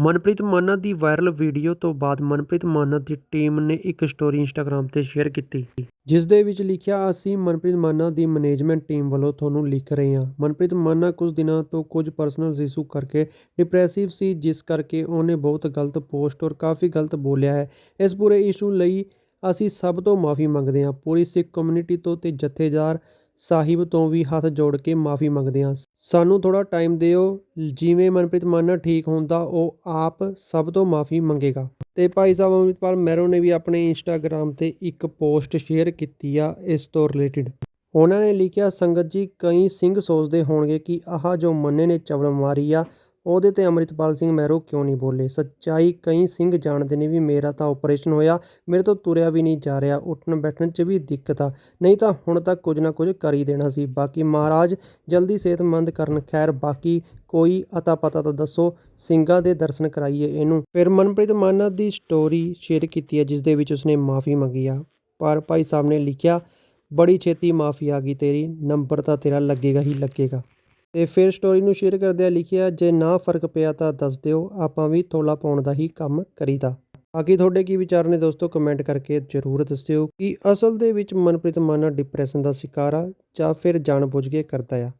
ਮਨਪ੍ਰੀਤ ਮਾਨਾ ਦੀ viral video ਤੋਂ ਬਾਅਦ ਮਨਪ੍ਰੀਤ ਮਾਨਾ ਦੀ ਟੀਮ ਨੇ ਇੱਕ ਸਟੋਰੀ ਇੰਸਟਾਗ੍ਰam ਤੇ ਸ਼ੇਅਰ ਕੀਤੀ। ਜਿਸ ਦੇ ਵਿੱਚ ਲਿਖਿਆ, ਅਸੀਂ ਮਨਪ੍ਰੀਤ ਮਾਨਾ ਦੀ ਮੈਨੇਜਮੈਂਟ ਟੀਮ ਵੱਲੋਂ ਤੁਹਾਨੂੰ ਲਿਖ ਰਹੇ ਹਾਂ। ਮਨਪ੍ਰੀਤ ਮਾਨਾ ਕੁਝ ਦਿਨਾਂ ਤੋਂ ਕੁਝ ਪਰਸਨਲ ਇਸ਼ੂ ਕਰਕੇ ਡਿਪਰੈਸਿਵ ਸੀ, ਜਿਸ ਕਰਕੇ ਉਹਨੇ ਬਹੁਤ ਗਲਤ ਪੋਸਟ ਔਰ ਕਾਫੀ ਗਲਤ ਬੋਲਿਆ ਹੈ। ਇਸ ਪੂਰੇ ਇਸ਼ੂ ਲਈ ਅਸੀਂ ਸਭ ਤੋਂ ਮਾਫੀ ਮੰਗਦੇ ਹਾਂ। ਪੂਰੀ ਸਿੱਖ ਕਮਿਊਨਿਟੀ ਤੋਂ ਤੇ ਜਥੇਦਾਰ ਸਾਹਿਬ ਤੋਂ ਵੀ ਹੱਥ ਜੋੜ ਕੇ ਮਾਫੀ ਮੰਗਦੇ ਹਾਂ। ਸਾਨੂੰ ਥੋੜਾ ਟਾਈਮ ਦਿਓ। ਜਿਵੇਂ ਮਨਪ੍ਰੀਤ ਮਾਨਾ ਠੀਕ ਹੁੰਦਾ, ਉਹ ਆਪ ਸਭ ਤੋਂ ਮਾਫੀ ਮੰਗੇਗਾ। ਤੇ ਭਾਈ ਸਾਹਿਬ ਅਮਰਿਤਪਾਲ ਮਹਿਰੋ ਨੇ ਵੀ ਆਪਣੇ ਇੰਸਟਾਗ੍ਰam ਤੇ ਇੱਕ ਪੋਸਟ ਸ਼ੇਅਰ ਕੀਤੀ ਆ, ਇਸ ਤੋਂ ਰਿਲੇਟਡ ਉਹਨਾਂ ਨੇ ਲਿਖਿਆ, ਸੰਗਤ ਜੀ, ਕਈ ਸਿੰਘ ਸੋਚਦੇ ਹੋਣਗੇ ਕਿ ਆਹ ਜੋ ਮੰਨੇ ਨੇ ਚਵਲ ਮਾਰੀ ਆ ਉਹਦੇ ਤੇ ਅਮਰਿਤਪਾਲ ਸਿੰਘ ਮਹਿਰੋ ਕਿਉਂ ਨਹੀਂ ਬੋਲੇ? ਸੱਚਾਈ ਕਈ ਸਿੰਘ ਜਾਣਦੇ ਨੇ ਵੀ ਮੇਰਾ ਤਾਂ ਆਪਰੇਸ਼ਨ ਹੋਇਆ, ਮੇਰੇ ਤੋਂ ਤੁਰਿਆ ਵੀ ਨਹੀਂ ਜਾ ਰਿਹਾ, ਉੱਠਣ ਬੈਠਣ 'ਚ ਵੀ ਦਿੱਕਤ ਆ। ਨਹੀਂ ਤਾਂ ਹੁਣ ਤੱਕ ਕੁਝ ਨਾ ਕੁਝ ਕਰ ਹੀ ਦੇਣਾ ਸੀ। ਬਾਕੀ ਮਹਾਰਾਜ ਜਲਦੀ ਸਿਹਤਮੰਦ ਕਰਨ, ਖੈਰ ਬਾਕੀ ਕੋਈ ਅਤਾ ਪਤਾ ਤਾਂ ਦੱਸੋ, ਸਿੰਘਾਂ ਦੇ ਦਰਸ਼ਨ ਕਰਾਈਏ ਇਹਨੂੰ। ਫਿਰ ਮਨਪ੍ਰੀਤ ਮਾਨਾ ਦੀ ਸਟੋਰੀ ਸ਼ੇਅਰ ਕੀਤੀ ਹੈ ਜਿਸ ਦੇ ਵਿੱਚ ਉਸਨੇ ਮਾਫੀ ਮੰਗੀ ਆ। ਪਰ ਭਾਈ ਸਾਹਿਬ ਨੇ ਲਿਖਿਆ, ਬੜੀ ਛੇਤੀ ਮਾਫੀ ਆ ਗਈ ਤੇਰੀ, ਨੰਬਰ ਤਾਂ ਤੇਰਾ ਲੱਗੇਗਾ ਹੀ ਲੱਗੇਗਾ। ਤੇ ਫਿਰ ਸਟੋਰੀ ਨੂੰ ਸ਼ੇਅਰ ਕਰਦਿਆਂ ਲਿਖਿਆ, ਜੇ ਨਾ ਫ਼ਰਕ ਪਿਆ ਤਾਂ ਦੱਸ ਦਿਓ, ਆਪਾਂ ਵੀ ਤੋਲਾ ਪਾਉਣ ਦਾ ਹੀ ਕੰਮ ਕਰੀਦਾ। ਬਾਕੀ ਤੁਹਾਡੇ ਕੀ ਵਿਚਾਰ ਨੇ ਦੋਸਤੋ ਕਮੈਂਟ ਕਰਕੇ ਜ਼ਰੂਰ ਦੱਸਿਓ ਕਿ ਅਸਲ ਦੇ ਵਿੱਚ ਮਨਪ੍ਰੀਤ ਮਾਨਾ ਡਿਪਰੈਸ਼ਨ ਦਾ ਸ਼ਿਕਾਰ ਆ ਜਾਂ ਫਿਰ ਜਾਣਬੁੱਝ ਕੇ ਕਰਦਾ ਆ।